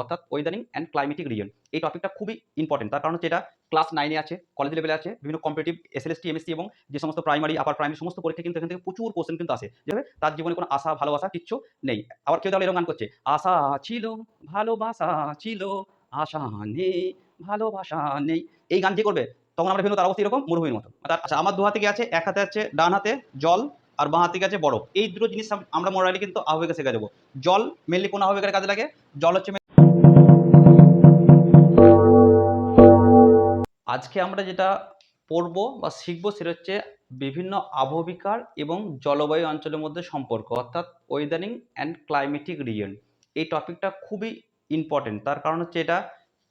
অর্থাৎ Wuthering and climatic reason এই টপিকটা খুবই ইম্পর্টেন্ট তার কারণ হচ্ছে এটা ক্লাস নাইনে আছে কলেজ লেভেলে আছে, বিভিন্ন কম্পিটিভ এসএলএসটি এমএসসি এবং যে সমস্ত প্রাইমারি আপার প্রাইমারি সমস্ত পরীক্ষা কিন্তু এখান থেকে প্রচুর কোশ্চেন কিন্তু আসে। যেভাবে তার জীবনে কোনো আশা, ভালোবাসা কিচ্ছু নেই। আবার কেউ তাহলে এরকম গান করছে, আশা ছিল, ভালোবাসা ছিল, আশা নেই, ভালোবাসা নেই। এই গান যে করবে? তখন আমরা ভেবে তার অবস্থা এরকম মরুভূমির মতো। আচ্ছা আমার দু হাতে আছে? এক হাতে আছে ডান হাতে জল, আর বাঁ হাতে আছে বরফ। এই দুটো জিনিস আমরা মোরালি কিন্তু আহ্বায়কে শেখা যাব জল মেনলি কোন আহ্বায়কের কাজে লাগে? জল হচ্ছে আজকে আমরা যেটা পড়ব বা শিখব সেটা হচ্ছে বিভিন্ন আবহবিকার এবং জলবায়ু অঞ্চলের মধ্যে সম্পর্ক, অর্থাৎ ওয়েদারিং অ্যান্ড ক্লাইমেটিক রিজন এই টপিকটা খুবই ইম্পর্টেন্ট তার কারণ হচ্ছে এটা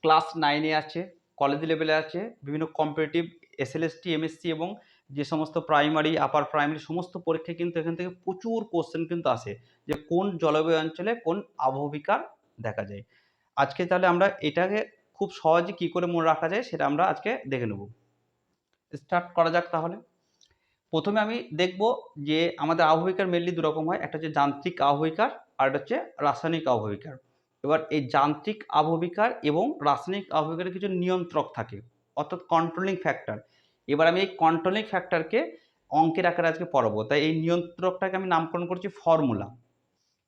ক্লাস নাইনে আছে কলেজ লেভেলে আছে, বিভিন্ন কম্পিটিটিভ এসএলএসটি এমএসসি এবং যে সমস্ত প্রাইমারি আপার প্রাইমারি সমস্ত পরীক্ষায় কিন্তু এখান থেকে প্রচুর কোশ্চেন কিন্তু আসে যে কোন জলবায়ু অঞ্চলে কোন আবহবিকার দেখা যায়। আজকে তাহলে আমরা এটাকে খুব সহজে কি করে মনে রাখা যায় সেটা আমরা আজকে দেখে নেব। স্টার্ট করা যাক তাহলে। প্রথমে আমি দেখব যে আমাদের আবহবিকার মেনলি দু রকম হয়, একটা হচ্ছে যান্ত্রিক আবহবিকার আর একটা হচ্ছে রাসায়নিক আবহবিকার এবার এই যান্ত্রিক আবহবিকার এবং রাসায়নিক আবহবিকারের কিছু নিয়ন্ত্রক থাকে, অর্থাৎ কন্ট্রোলিং ফ্যাক্টর এবার আমি এই কন্ট্রোলিং ফ্যাক্টরকে অঙ্কের আকারে আজকে পড়াবো। তাই এই নিয়ন্ত্রকটাকে আমি নামকরণ করছি ফর্মুলা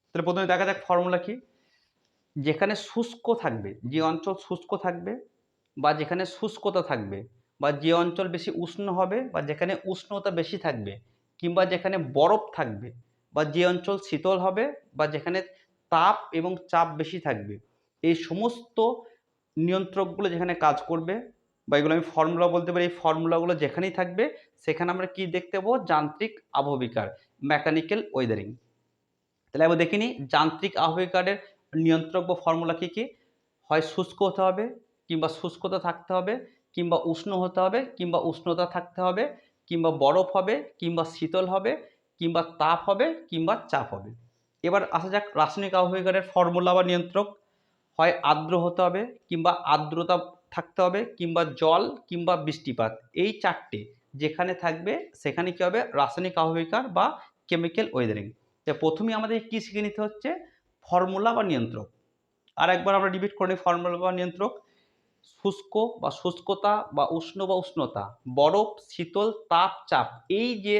তাহলে প্রথমে দেখা যাক ফর্মুলা কি। যেখানে শুষ্ক থাকবে, যে অঞ্চল শুষ্ক থাকবে বা যেখানে শুষ্কতা থাকবে বা যে অঞ্চল বেশি উষ্ণ হবে বা যেখানে উষ্ণতা বেশি থাকবে কিংবা যেখানে বরফ থাকবে বা যে অঞ্চল শীতল হবে বা যেখানে তাপ এবং চাপ বেশি থাকবে, এই সমস্ত নিয়ন্ত্রকগুলো যেখানে কাজ করবে বা এগুলো আমি ফর্মুলা বলতে পারি, এই ফর্মুলাগুলো যেখানেই থাকবে সেখানে আমরা কি দেখতে পাবো? যান্ত্রিক আবহবিকার মেকানিক্যাল ওয়েদারিং তাহলে এবার দেখিনি যান্ত্রিক আবহবিকারের নিয়ন্ত্রক বা ফর্মুলা কী কী? হয় শুষ্ক হতে হবে, কিংবা শুষ্কতা থাকতে হবে, কিংবা উষ্ণ হতে হবে, কিংবা উষ্ণতা থাকতে হবে, কিংবা বরফ হবে, কিংবা শীতল হবে, কিংবা তাপ হবে, কিংবা চাপ হবে। এবার আসা যাক রাসায়নিক আবহবিকারের ফর্মুলা বা নিয়ন্ত্রক। হয় আর্দ্র হতে হবে, কিংবা আর্দ্রতা থাকতে হবে, কিংবা জল, কিংবা বৃষ্টিপাত। এই চারটে যেখানে থাকবে, সেখানে কী হবে? রাসায়নিক আবহবিকার বা কেমিক্যাল ওয়েদারিং তো প্রথমেই আমাদের কী শিখে নিতে হচ্ছে? ফর্মুলা বা নিয়ন্ত্রক। আর একবার আমরা রিপিট করে নিই ফর্মুলা বা নিয়ন্ত্রক। শুষ্ক বা শুষ্কতা বা উষ্ণ বা উষ্ণতা, বরফ, শীতল, তাপ, চাপ, এই যে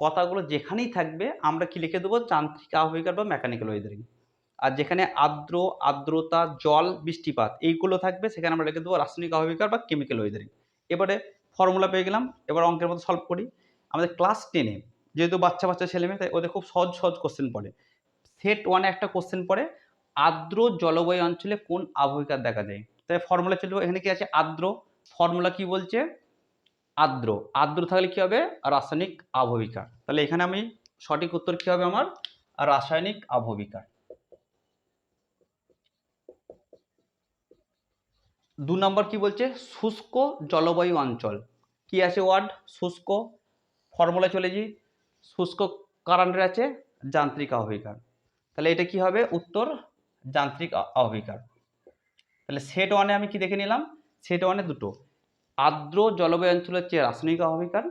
কথাগুলো যেখানেই থাকবে, আমরা কি লিখে দেবো? যান্ত্রিক আবহবিকার বা মেকানিক্যাল ওয়েদারিং আর যেখানে আর্দ্র, আর্দ্রতা, জল, বৃষ্টিপাত, এইগুলো থাকবে, সেখানে আমরা লিখে দেবো রাসায়নিক আবহবিকার বা কেমিক্যাল ওয়েদারিং এবারে ফর্মুলা পেয়ে গেলাম, এবার অঙ্কের মতো সলভ করি। আমাদের ক্লাস টেনে যেহেতু বাচ্চা বাচ্চা ছেলে মেয়ে তাই ওদের খুব সহজ সহজ কোশ্চেন পড়ে। সেট ওয়ানে একটা কোশ্চেন পড়ে, আর্দ্র জলবায়ু অঞ্চলে কোন আবহবিকার দেখা যায়? তাই ফর্মুলা চলবে, এখানে কি আছে? আর্দ্র ফর্মুলা কি বলছে? আর্দ্র আর্দ্র থাকলে কি হবে? রাসায়নিক আবহবিকার তাহলে এখানে আমি সঠিক উত্তর কি হবে আমার? রাসায়নিক আবহবিকার দু নম্বর কি বলছে? শুষ্ক জলবায়ু অঞ্চল। কি আছে ওয়ার্ড শুষ্ক। ফর্মুলা চলে শুষ্ক কারেন্টের আছে, যান্ত্রিক আবহবিকার তাহলে এটা কি হবে? উত্তর যান্ত্রিক আবহবিকার তাহলে সেট ওয়ানে আমি কি দেখে নিলাম? সেট ওয়ানে দুটো। আর্দ্র জলবায়ু অঞ্চল হচ্ছে রাসায়নিক আবহবিকার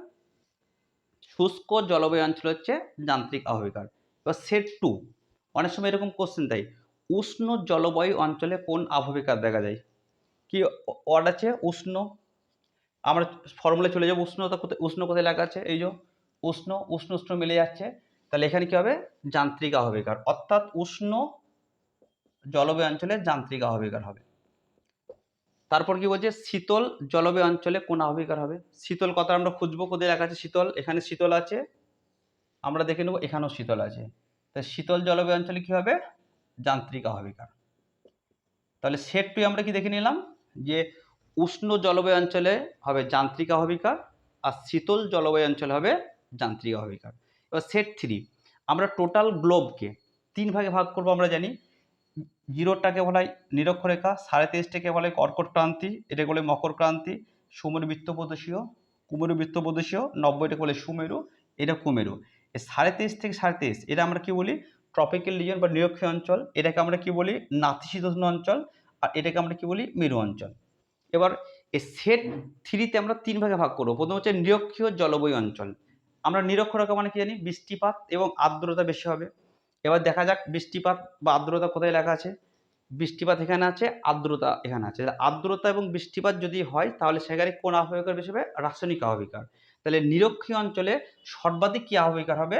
শুষ্ক জলবায়ু অঞ্চল হচ্ছে যান্ত্রিক আবহবিকার এবার সেট টু অনেক সময় এরকম কোশ্চেন দেয়, উষ্ণ জলবায়ু অঞ্চলে কোন আবহবিকার দেখা যায়? কি ওয়ার্ড আছে? উষ্ণ। আমরা ফর্মুলা চলে যাব, উষ্ণতা কোথায় উষ্ণ কোথায় লেখা আছে? এই যে, উষ্ণ উষ্ণ উষ্ণ মিলে যাচ্ছে। তাহলে এখানে কি হবে? যান্ত্রিক আবহবিকার অর্থাৎ উষ্ণ জলবায়ু অঞ্চলে যান্ত্রিক আবহবিকার হবে। তারপর কি বলছে? শীতল জলবায়ু অঞ্চলে কোন আবহবিকার হবে? শীতল কথা আমরা খুঁজবো। কোথায় লেখা আছে শীতল? এখানে শীতল আছে। আমরা দেখে নেব এখানেও শীতল আছে। তা শীতল জলবায়ু অঞ্চলে কি হবে? যান্ত্রিক আবহবিকার তাহলে সেট টু আমরা কি দেখে নিলাম? যে উষ্ণ জলবায়ু অঞ্চলে হবে যান্ত্রিক আবহবিকার আর শীতল জলবায়ু অঞ্চলে হবে যান্ত্রিক আবহবিকার এবার সেট থ্রি আমরা টোটাল গ্লোবকে তিন ভাগে ভাগ করব আমরা জানি। জিরোটাকে বলা হয় নিরক্ষরেখা, সাড়ে তেইশটাকে বলা হয় কর্কট ক্রান্তি এটাকে বলে মকর ক্রান্তি সুমেরু বৃত্তপ্রদেশীয় কুমেরু বৃত্তপ্রদেশীয় নব্বইটাকে বলে সুমেরু, এটা কুমেরু। এই সাড়ে তেইশ থেকে সাড়ে তেইশ, এটা আমরা কি বলি? ট্রপিক্যাল রিজন বা নিরক্ষীয় অঞ্চল, এটাকে আমরা কি বলি? নাতিশীতোষ্ণ অঞ্চল, আর এটাকে আমরা কি বলি? মেরু অঞ্চল। এবার এই সেট থ্রিতে আমরা তিন ভাগে ভাগ করব। প্রথম হচ্ছে নিরক্ষীয় জলবায়ু অঞ্চল। আমরা নিরক্ষরেখা মানে কি জানি? বৃষ্টিপাত এবং আর্দ্রতা বেশি হবে। এবার দেখা যাক বৃষ্টিপাত বা আর্দ্রতা কোথায় লেখা আছে? বৃষ্টিপাত এখানে আছে, আর্দ্রতা এখানে আছে। আর্দ্রতা এবং বৃষ্টিপাত যদি হয়, তাহলে সেখানে কোন আবহাওয়াকার বেশি হবে? রাসায়নিক আবহাওয়িকার তাহলে নিরক্ষীয় অঞ্চলে সর্বাধিক কি আবহাওয়িকার হবে?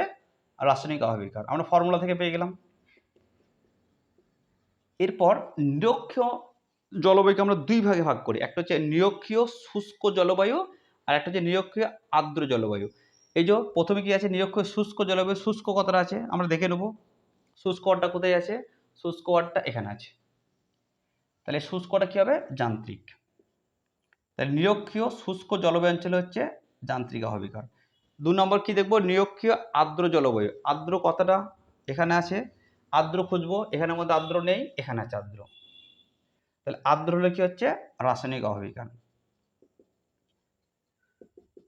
রাসায়নিক আবহাওয়িকার আমরা ফর্মুলা থেকে পেয়ে গেলাম। এরপর নিরক্ষীয় জলবায়ুকে আমরা দুই ভাগে ভাগ করি। একটা হচ্ছে নিরক্ষীয় শুষ্ক জলবায়ু আর একটা হচ্ছে নিরক্ষীয় আর্দ্র জলবায়ু। এই যে প্রথমে কি আছে? নিরক্ষীয় শুষ্ক জলবায়ু, শুষ্ক কতটা আছে? আমরা দেখে নেব। শুষ্ক ওয়ার্ডটা কোথায় আছে? শুষ্ক ওয়ার্ডটা এখানে আছে। তাহলে শুষ্কটা কি হবে? যান্ত্রিক। তাহলে নিরক্ষীয় শুষ্ক জলবায়ু অঞ্চল হচ্ছে যান্ত্রিক আহবিকার দু নম্বর কি দেখব? নিরক্ষীয় আর্দ্র জলবায়ু। আর্দ্র কতটা? এখানে আছে। আর্দ্র খুঁজবো। এখানের মধ্যে আর্দ্র নেই, এখানে আছে আর্দ্র। তাহলে আর্দ্র হলে কি হচ্ছে? রাসায়নিক আহবিকার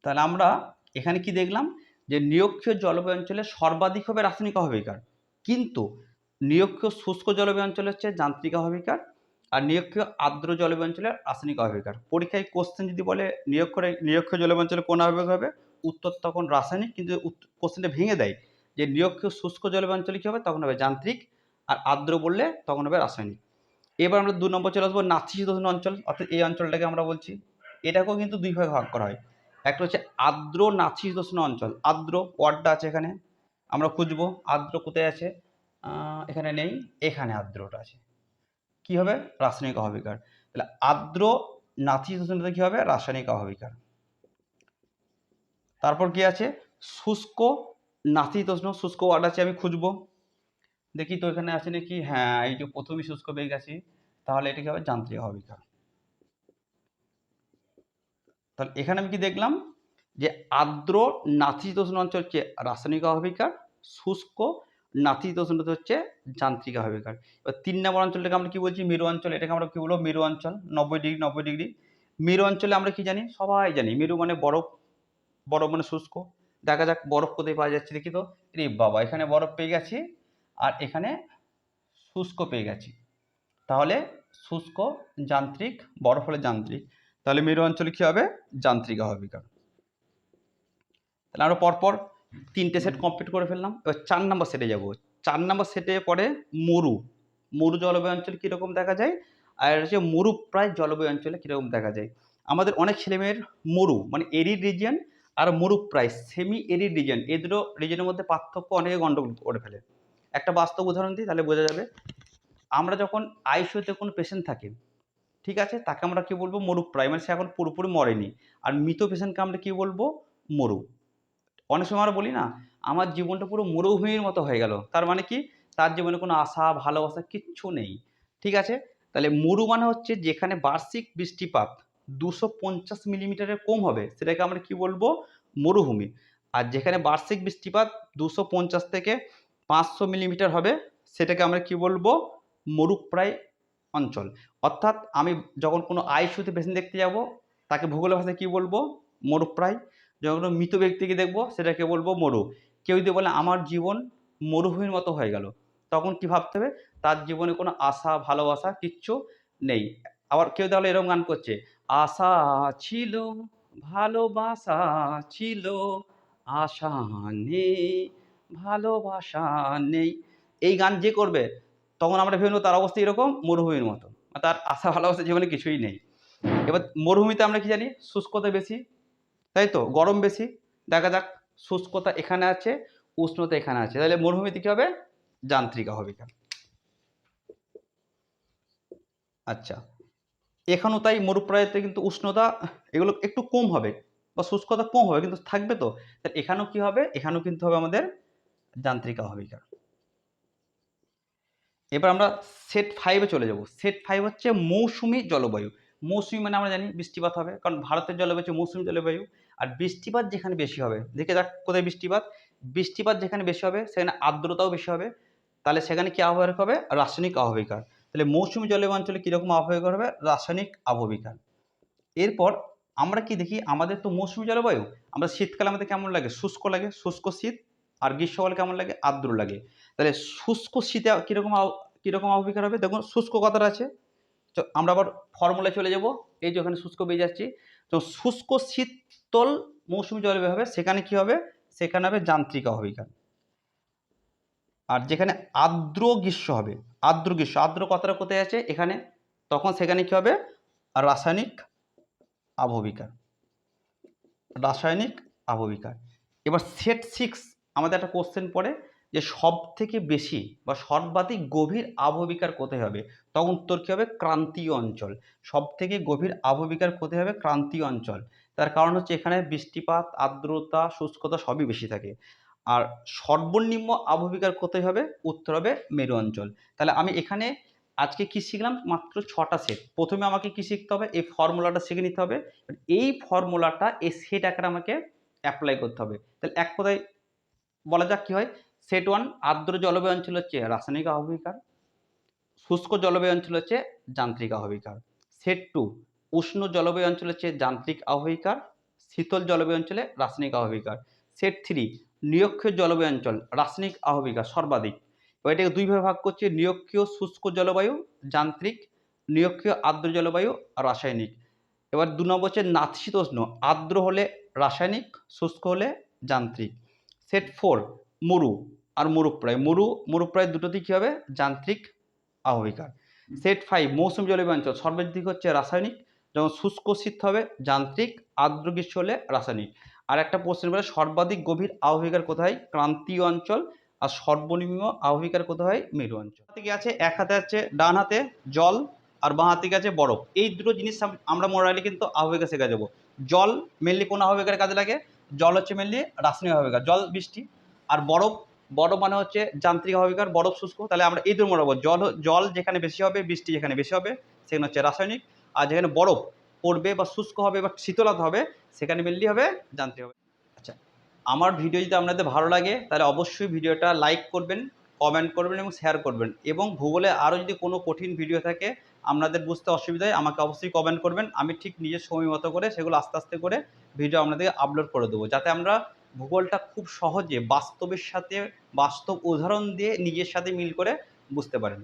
তাহলে আমরা এখানে কি দেখলাম? যে নিরক্ষীয় জলবায়ু অঞ্চলে সর্বাধিক হবে রাসায়নিক আহবিকার কিন্তু নিরক্ষীয় শুষ্ক জলবায়ু অঞ্চলে হচ্ছে যান্ত্রিক আহবিকার আর নিরক্ষীয় আর্দ্র জলবায়ু অঞ্চলে রাসায়নিক আহবিকার পরীক্ষায় কোশ্চেন যদি বলে নিরক্ষরে নিরক্ষীয় জলবায়ু অঞ্চলে কোন আহ্বিক হবে? উত্তর তখন রাসায়নিক কিন্তু কোশ্চেনটা ভেঙে দেয় যে নিরক্ষীয় শুষ্ক জলবায়ু অঞ্চলে কী হবে? তখন হবে যান্ত্রিক আর আর্দ্র বললে তখন হবে রাসায়নিক। এবার আমরা দু নম্বর চলে আসব নাতিশীতোষ্ণ অঞ্চল, অর্থাৎ এই অঞ্চলটাকে আমরা বলছি। এটাকেও কিন্তু দুই ভাগে ভাগ করা হয়। একটা হচ্ছে আর্দ্র নাতিশীতোষ্ণ অঞ্চল। আর্দ্র ওয়ার্ডটা আছে এখানে। আমরা খুঁজবো, আর্দ্র কোথায় আছে? এখানে নেই, এখানে আর্দ্রটা আছে। কি হবে? রাসায়নিক অভাবিকার। তাহলে আর্দ্র নাতিশীতোষ্ণতে কি হবে? রাসায়নিক অভাবিকার। তারপর কি আছে? শুষ্ক নাতিশীতোষ্ণ শুষ্ক ওয়ার্ড আছে, আমি খুঁজবো। দেখি তো এখানে আছে নাকি? হ্যাঁ এই যে প্রথমে শুষ্ক পেয়ে গেছি তাহলে এটা কি হবে? যান্ত্রিক অভাবিকা তাহলে এখানে আমি কি দেখলাম? যে আর্দ্র নাতিশীতোষ্ণ অঞ্চল হচ্ছে রাসায়নিক অভাবিকার শুষ্ক নাতিশীতোষ্ণতে হচ্ছে যান্ত্রিক অভাবিকার এবার তিন নম্বর অঞ্চলটাকে আমরা কি বলছি? মেরু অঞ্চল। এটাকে আমরা কি বলব? মেরু অঞ্চল। নব্বই ডিগ্রি নব্বই ডিগ্রি। মেরু অঞ্চলে আমরা কি জানি? সবাই জানি। মেরু মানে বরফ। বরফ মানে শুষ্ক। দেখা যাক বরফ কোথায় পাওয়া যাচ্ছে দেখি তো। রে বাবা, এখানে বরফ পেয়ে গেছি আর এখানে শুষ্ক পেয়ে গেছি। তাহলে শুষ্ক যান্ত্রিক, বরফ হলে যান্ত্রিক। তাহলে মেরু অঞ্চলে কী হবে? যান্ত্রিক অভাবিকার তাহলে আমরা পরপর তিনটে সেট কমপ্লিট করে ফেললাম। এবার চার নম্বর সেটে যাব। চার নম্বর সেটে পরে মরু। মরু জলবায়ু অঞ্চল কীরকম দেখা যায়? আর হচ্ছে মরু প্রায় জলবায়ু অঞ্চলে কীরকম দেখা যায়? আমাদের অনেক ছেলেমেয়ের মরু মানে এরিড রিজিয়ন আর মরু প্রায় সেমি এরিড রিজিয়ন এই দুটো রিজিয়নের মধ্যে পার্থক্য অনেকে গণ্ডগোল করে ফেলে। একটা বাস্তব উদাহরণ দিই, তাহলে বোঝা যাবে। আমরা যখন আইসিউতে কোনো পেশেন্ট থাকে ঠিক আছে? তাকে আমরা কি বলব? মরু। প্রায় মানে সে এখন পুরোপুরি মরেনি। আর মৃত পেশেন্টকে আমরা কি বলব? মরু। অনেক সময় আমরা বলি না, আমার জীবনটা পুরো মরুভূমির মতো হয়ে গেল। তার মানে কি? তার জীবনে কোনো আশা, ভালোবাসা কিচ্ছু নেই। ঠিক আছে? তাহলে মরু মানে হচ্ছে যেখানে বার্ষিক বৃষ্টিপাত দুশো পঞ্চাশ মিলিমিটারের কম হবে, সেটাকে আমরা কি বলব? মরুভূমি। আর যেখানে বার্ষিক বৃষ্টিপাত দুশো পঞ্চাশ থেকে পাঁচশো মিলিমিটার হবে, সেটাকে আমরা কি বলব? মরুপ্রায় অঞ্চল। অর্থাৎ আমি যখন কোনো আইসিউতে পেশেন্ট দেখতে যাব, তাকে ভূগোলের ভাষায় কী বলব? মরুপ্রায় যখন কোনো মৃত ব্যক্তিকে দেখব, সেটাকে বলব মরু কেউ যদি বলে, আমার জীবন মরুভূমির মতো হয়ে গেল, তখন কি ভাবতে হবে? তার জীবনে কোনো আশা, ভালোবাসা কিচ্ছু নেই। আবার কেউ তাহলে এরকম গান করছে, আশা ছিল, ভালোবাসা ছিল, আশা নেই, ভালোবাসা নেই। এই গান যে করবে, তখন আমরা ভেবে তার অবস্থা এরকম, মরুভূমির মতো। তার আশা, ভালোবাসা, জীবনে কিছুই নেই। এবার মরুভূমিতে আমরা কি জানি? শুষ্কতা বেশি, তাই তো? গরম বেশি। দেখা যাক শুষ্কতা এখানে আছে, উষ্ণতা এখানে আছে। তাহলে মরুভূমিতে কী হবে? যান্ত্রিক অভাবিকা আচ্ছা। এখানেও তাই মরুপ্রায়তে কিন্তু উষ্ণতা এগুলো একটু কম হবে বা শুষ্কতা কম হবে, কিন্তু থাকবে তো? তাহলে এখানেও কি হবে? এখানেও কিন্তু হবে আমাদের যান্ত্রিক অভাবিকা এবার আমরা সেট ফাইভে চলে যাব। সেট ফাইভ হচ্ছে মৌসুমি জলবায়ু। মৌসুমি মানে আমরা জানি বৃষ্টিপাত হবে, কারণ ভারতের জলবায়ু হচ্ছে মৌসুমি জলবায়ু। আর বৃষ্টিপাত যেখানে বেশি হবে, দেখে যাক কোথায় বৃষ্টিপাত। বৃষ্টিপাত যেখানে বেশি হবে, সেখানে আর্দ্রতাও বেশি হবে। তাহলে সেখানে কি আবহাওয়া হবে? রাসায়নিক আবহবিকার তাহলে মৌসুমি জলবায়ু অঞ্চলে কীরকম আবহাওয়া হবে? রাসায়নিক আবহবিকার এরপর আমরা কি দেখি? আমাদের তো মৌসুমি জলবায়ু। আমরা শীতকালে আমাদের কেমন লাগে? শুষ্ক লাগে, শুষ্ক শীত। আর গ্রীষ্মকালে কেমন লাগে? আর্দ্র লাগে। তাহলে শুষ্ক শীতে কীরকম কীরকম আবহাওয়া হবে দেখুন, শুষ্ক কথাটা আছে। তো আমরা আবার ফর্মুলায় চলে যাব। এই যে ওখানে শুষ্ক পেয়ে যাচ্ছি তো শুষ্ক শীতল মৌসুমি জলবায়ু হবে। সেখানে কি হবে? সেখানে হবে যান্ত্রিক অভাবিকা আর যেখানে আর্দ্র গ্রীষ্ম হবে, আর্দ্র গ্রীষ্ম, আর্দ্র কথাটা কোথায় আছে? এখানে। তখন সেখানে কী হবে? রাসায়নিক আবহবিকার রাসায়নিক আবহবিকার এবার সেট সিক্স আমাদের একটা কোশ্চেন পড়ে যে সব থেকে বেশি বা সর্বাধিক গভীর আবহবিকার কোথায় হবে? তখন উত্তর কী হবে? ক্রান্তীয় অঞ্চল। সব থেকে গভীর আবহবিকার কোথায় হবে? ক্রান্তীয় অঞ্চল। তার কারণ হচ্ছে এখানে বৃষ্টিপাত, আর্দ্রতা, শুষ্কতা সবই বেশি থাকে। আর সর্বনিম্ন আবহবিকার কোথায় হবে? উত্তর হবে মেরু অঞ্চল। তাহলে আমি এখানে আজকে কি শিখলাম? মাত্র ছটা সেট প্রথমে আমাকে কি শিখতে হবে? এই ফর্মুলাটা শিখে নিতে হবে। এই ফর্মুলাটা এই সেট আকারে আমাকে অ্যাপ্লাই করতে হবে। তাহলে এক কথায় বলা যাক কি হয়। সেট ওয়ান আর্দ্র জলবায়ু অঞ্চল হচ্ছে রাসায়নিক আবহবিকার শুষ্ক জলবায়ু অঞ্চল হচ্ছে যান্ত্রিক আহবিকার সেট টু উষ্ণ জলবায়ু অঞ্চল হচ্ছে যান্ত্রিক আবহবিকার শীতল জলবায়ু অঞ্চলে রাসায়নিক আবহবিকার সেট থ্রি নিরক্ষীয় জলবায়ু অঞ্চল, রাসায়নিক আহবিকার সর্বাধিক। এবার এটাকে দুইভাবে ভাগ করছে, নিরক্ষীয় শুষ্ক জলবায়ু, যান্ত্রিক, নিরক্ষীয় আর্দ্র জলবায়ু রাসায়নিক। এবার দু নম্বর হচ্ছে নাতিশীতোষ্ণ, আর্দ্র হলে রাসায়নিক, শুষ্ক হলে যান্ত্রিক। সেট ফোর মরু আর মরুপ্রায় মরু মরুপ্রায় দুটোতেই কী হবে? যান্ত্রিক আহবিকার সেট ফাইভ মৌসুমী জলবায়ু অঞ্চল সর্বাধিক হচ্ছে রাসায়নিক। যেমন শুষ্ক শীত হবে, যান্ত্রিক আর্দ্র গ্রীষ্ম হলে রাসায়নিক। আর একটা প্রশ্ন বলে সর্বাধিক গভীর আবহবিকার কোথায়? ক্রান্তীয় অঞ্চল। আর সর্বনিম্ন আহবিকার কোথায় মেরু অঞ্চল। থেকে আছে? এক হাতে আছে ডান হাতে জল, আর বাঁ হাতে আছে? বরফ। এই দুটো জিনিস আম- আমরা মোরালি কিন্তু আবহবিকা শেখা যাব জল মেনলি কোন আবহবিকার কাজে লাগে? জল হচ্ছে মেনলি রাসায়নিক আবহবিকার জল, বৃষ্টি। আর বরফ বরফ মানে হচ্ছে যান্ত্রিক আবহবিকার বরফ শুষ্ক। তাহলে আমরা এই দুটো মোড়াবো জল জল যেখানে বেশি হবে, বৃষ্টি যেখানে বেশি হবে, সেখানে হচ্ছে রাসায়নিক। আর যেখানে বরফ পড়বে বা শুষ্ক হবে বা শীতলতা হবে, সেখানে মেনলি হবে যান্ত্রিক হবে আচ্ছা আমার ভিডিও যদি আপনাদের ভালো লাগে, তাহলে অবশ্যই ভিডিওটা লাইক করবেন কমেন্ট করবেন এবং শেয়ার করবেন। এবং ভূগোলে আরও যদি কোনো কঠিন ভিডিও থাকে আপনাদের বুঝতে অসুবিধা হয়, আমাকে অবশ্যই কমেন্ট করবেন। আমি ঠিক নিজের সময় মতো করে সেগুলো আস্তে আস্তে করে ভিডিও আপনাদেরকে আপলোড করে দেবো, যাতে আমরা ভূগোলটা খুব সহজে বাস্তবের সাথে বাস্তব উদাহরণ দিয়ে নিজের সাথে মিল করে বুঝতে পারেন।